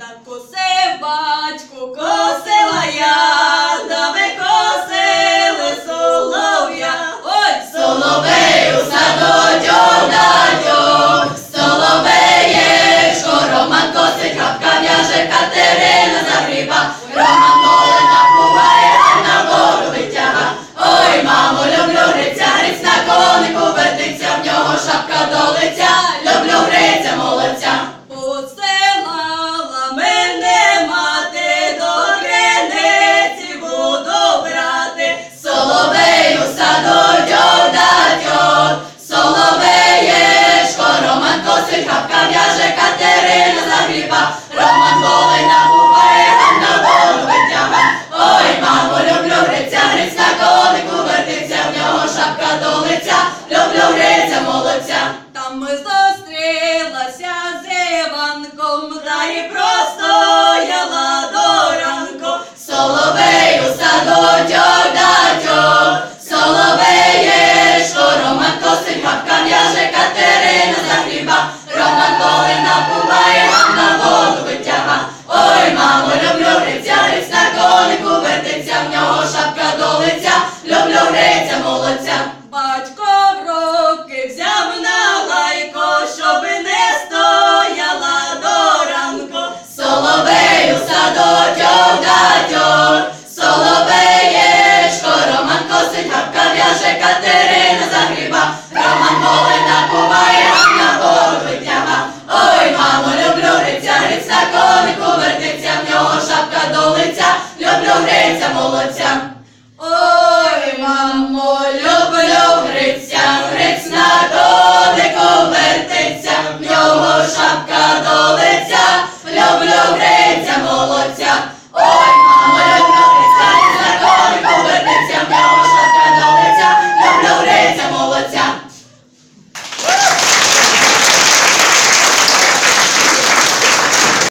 Так косе батько, косила я. молодця. Там ми зустрілася з Іванком, та і про.